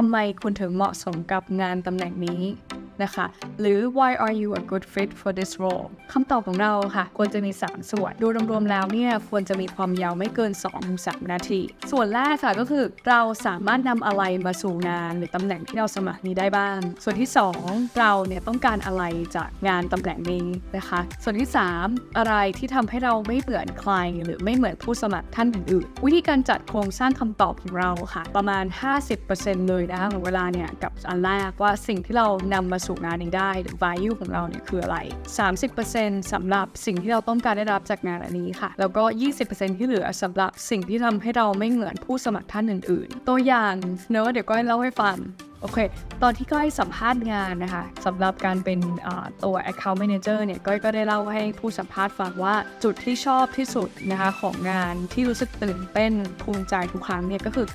ทำไมคุณถึงเหมาะสมกับงานตำแหน่งนี้ นะคะ หรือ why are you a good fit for this role คำตอบของเราค่ะ ควรจะมี 3 ส่วน โดยรวมๆแล้วเนี่ย ควรจะมีความยาวไม่เกิน 2-3 นาที ส่วนแรกค่ะก็คือเราสามารถนำอะไรมาสู่งาน หรือตำแหน่งที่เราสมัครนี้ได้บ้าง ส่วนที่ 2 เราเนี่ยต้องการอะไรจากงานตำแหน่งนี้นะคะ ส่วนที่ 3 อะไรที่ทำให้เราไม่เหมือนใคร หรือไม่เหมือนผู้สมัครท่านอื่นๆวิธีการจัดโครงสร้างคำตอบของเราค่ะ ประมาณ 50%เลยนะคะของเวลาเนี่ยกับอันแรกว่าสิ่งที่เรานำมาสงานนี้ได้หรือ value ของเราเนี่ยคืออะไร 30%สำหรับสิ่งที่เราต้องการได้รับจากงานอันนี้ค่ะ แล้วก็ 20%ที่เหลือสำหรับสิ่งที่ทำให้เราไม่เหมือนผู้สมัครท่านอื่น ๆ ตัวอย่างเนอะเดี๋ยวก็เล่าให้ฟังโอเค ตอนที่ก้อยสัมภาษณ์งานนะคะสำหรับการเป็นตัว account manager เนี่ยก้อยก็ได้เล่าให้ผู้สัมภาษณ์ฟังว่าจุดที่ชอบที่สุดนะคะของงานที่รู้สึกตื่นเต้นภูมิใจทุกครั้งเนี่ยก็คือ